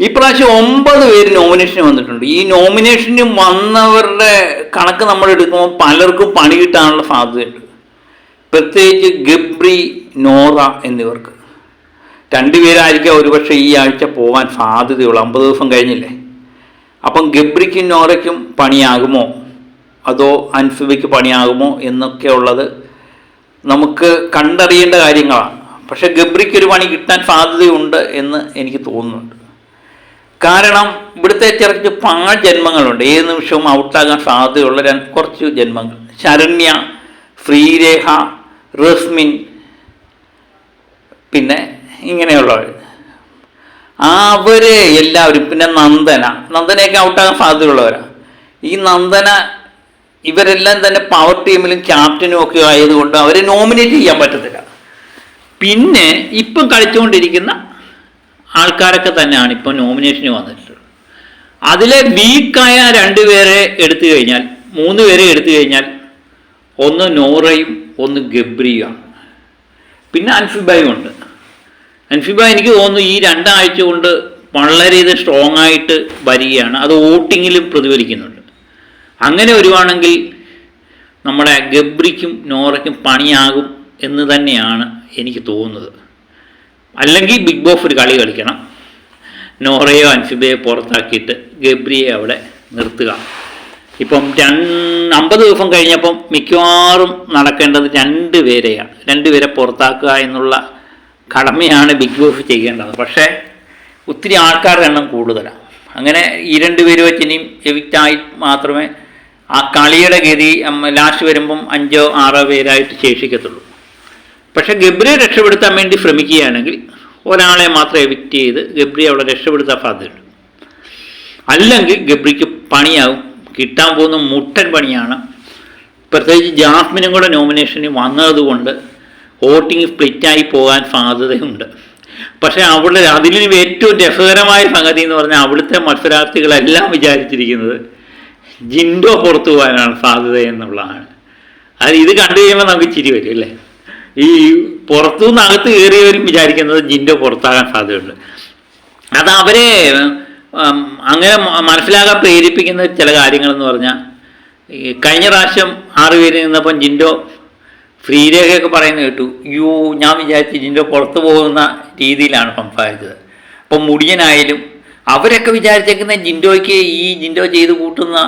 ഈ പ്രാവശ്യം ഒമ്പത് പേര് നോമിനേഷൻ വന്നിട്ടുണ്ട്. ഈ നോമിനേഷന് വന്നവരുടെ കണക്ക് നമ്മൾ എടുക്കുമ്പോൾ പലർക്കും പണി കിട്ടാനുള്ള സാധ്യതയുണ്ട്. പ്രത്യേകിച്ച് ഗബ്രി നോറ എന്നിവർക്ക്. രണ്ടുപേരായിരിക്കാം ഒരുപക്ഷെ ഈ ആഴ്ച പോകാൻ സാധ്യതയുള്ളൂ. അമ്പത് ദിവസം കഴിഞ്ഞില്ലേ? അപ്പം ഗബ്രിക്കും നോറയ്ക്കും പണിയാകുമോ? അതോ അൻഫിബയ്ക്ക് പണിയാകുമോ എന്നൊക്കെ ഉള്ളത് നമുക്ക് കണ്ടറിയേണ്ട കാര്യങ്ങളാണ്. പക്ഷേ ഗബ്രിക്ക് ഒരു പണി കിട്ടാൻ സാധ്യതയുണ്ട് എന്ന് എനിക്ക് തോന്നുന്നുണ്ട്. കാരണം ഇവിടുത്തെ ചെറിയ പാ ജന്മങ്ങളുണ്ട്. ഏത് നിമിഷവും ഔട്ടാകാൻ സാധ്യതയുള്ള രണ്ട് കുറച്ച് ജന്മങ്ങൾ. ശരണ്യ ശ്രീരേഖ റസ്മിൻ പിന്നെ ഇങ്ങനെയുള്ളവർ അവർ എല്ലാവരും പിന്നെ നന്ദന. നന്ദനയൊക്കെ ഔട്ടാകാൻ സാധ്യതയുള്ളവരാണ് ഈ നന്ദന ഇവരെല്ലാം തന്നെ പവർ ടീമിലും ക്യാപ്റ്റനും ഒക്കെ ആയതുകൊണ്ട് അവരെ നോമിനേറ്റ് ചെയ്യാൻ പറ്റത്തില്ല. പിന്നെ ഇപ്പം കളിച്ചുകൊണ്ടിരിക്കുന്ന ആൾക്കാരൊക്കെ തന്നെയാണ് ഇപ്പോൾ നോമിനേഷന് വന്നിട്ടുള്ളത്. അതിലെ വീക്കായ രണ്ടുപേരെ എടുത്തു കഴിഞ്ഞാൽ മൂന്ന് പേരെ എടുത്തു കഴിഞ്ഞാൽ ഒന്ന് നോറയും ഒന്ന് ഗബ്രിയുമാണ് പിന്നെ അൻഫിബായും ഉണ്ട്. അൻഫിബ എനിക്ക് തോന്നുന്നു ഈ രണ്ടാഴ്ച കൊണ്ട് വളരെ ഇത് സ്ട്രോങ് ആയിട്ട് വരികയാണ്. അത് വോട്ടിങ്ങിലും പ്രതിഫലിക്കുന്നുണ്ട്. അങ്ങനെ വരുവാണെങ്കിൽ നമ്മുടെ ഗബ്രിക്കും നോറയ്ക്കും പണിയാകും എന്ന് തന്നെയാണ് എനിക്ക് തോന്നുന്നത്. അല്ലെങ്കിൽ ബിഗ് ബോഫ് ഒരു കളി കളിക്കണം. നോറയോ അൻസിബയോ പുറത്താക്കിയിട്ട് ഗബ്രിയെ അവിടെ നിർത്തുക. ഇപ്പം രണ്ട് അമ്പത് ദിവസം കഴിഞ്ഞപ്പം മിക്കവാറും നടക്കേണ്ടത് രണ്ട് പേരെയാണ്. രണ്ട് പേരെ പുറത്താക്കുക എന്നുള്ള കടമയാണ് ബിഗ് ബോസ് ചെയ്യേണ്ടത്. പക്ഷേ ഒത്തിരി ആൾക്കാരുടെ എണ്ണം കൂടുതലാണ്. അങ്ങനെ ഈ രണ്ട് പേര് വെച്ച് ഇനിയും എവിക്റ്റായി മാത്രമേ ആ കളിയുടെ ഗതി ലാസ്റ്റ് വരുമ്പം അഞ്ചോ ആറോ പേരായിട്ട് ശേഷിക്കത്തുള്ളൂ. പക്ഷെ ഗബ്രിയെ രക്ഷപ്പെടുത്താൻ വേണ്ടി ശ്രമിക്കുകയാണെങ്കിൽ ഒരാളെ മാത്രം എവിക്റ്റ് ചെയ്ത് ഗബ്രി അവിടെ രക്ഷപ്പെടുത്താൻ സാധ്യതയുണ്ട്. അല്ലെങ്കിൽ ഗബ്രിക്ക് പണിയാവും കിട്ടാൻ പോകുന്ന മുട്ടൻ പണിയാണ്. പ്രത്യേകിച്ച് ജാസ്മിനും കൂടെ നോമിനേഷന് വന്നതുകൊണ്ട് വോട്ടിംഗ് സ്പ്ലിറ്റായി പോകാൻ സാധ്യതയുണ്ട്. പക്ഷേ അവിടെ അതിലും ഏറ്റവും രസകരമായ സംഗതി എന്ന് പറഞ്ഞാൽ അവിടുത്തെ മത്സരാർത്ഥികളെല്ലാം വിചാരിച്ചിരിക്കുന്നത് ജിൻഡോ പുറത്തു പോകാനാണ് സാധ്യത എന്നുള്ളതാണ്. അത് ഇത് കണ്ടു കഴിയുമ്പോൾ നമുക്ക് ചിരി വരും അല്ലേ? ഈ പുറത്തുനിന്ന് അകത്ത് കയറിയവരും വിചാരിക്കുന്നത് ജിന്റെ പുറത്താകാൻ സാധ്യതയുണ്ട്. അത് അവരെ അങ്ങനെ മനസ്സിലാകാൻ പ്രേരിപ്പിക്കുന്ന ചില കാര്യങ്ങളെന്ന് പറഞ്ഞാൽ ഈ കഴിഞ്ഞ പ്രാവശ്യം ആറ് പേര് നിന്നപ്പം ജിൻഡോ ഫ്രീരേഖയൊക്കെ പറയുന്നത് കേട്ടു. യു ഞാൻ വിചാരിച്ചു ജിൻഡോ പുറത്തു പോകുന്ന രീതിയിലാണ് സംസാരിച്ചത്. അപ്പം മുടിയനായാലും അവരൊക്കെ വിചാരിച്ചേക്കുന്ന ജിൻഡോയ്ക്ക് ഈ ജിൻഡോ ചെയ്ത് കൂട്ടുന്ന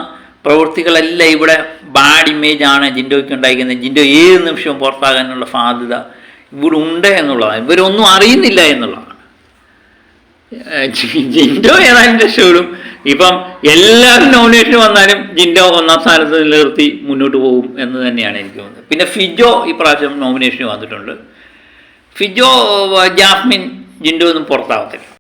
പ്രവൃത്തികളെല്ലാം ഇവിടെ ബാഡ് ഇമേജ് ആണ് ജിൻഡോയ്ക്ക് ഉണ്ടായിരിക്കുന്നത്. ജിൻഡോ ഏത് നിമിഷവും പുറത്താകാനുള്ള സാധ്യത ഇവിടെ ഉണ്ട് എന്നുള്ളതാണ്. ഇവരൊന്നും അറിയുന്നില്ല എന്നുള്ളതാണ്. ജിൻഡോ ഏതായാലും രക്ഷപ്പെടും ഇപ്പം എല്ലാവരും നോമിനേഷൻ വന്നാലും ജിൻഡോ ഒന്നാം സ്ഥാനത്ത് നിലനിർത്തി മുന്നോട്ട് പോകും എന്ന് തന്നെയാണ് എനിക്ക് തോന്നുന്നത്. പിന്നെ ഫിജോ ഈ പ്രാവശ്യം നോമിനേഷന് വന്നിട്ടുണ്ട്. ഫിജോ ജാസ്മിൻ ജിൻഡോ ഒന്നും പുറത്താവത്തില്ല.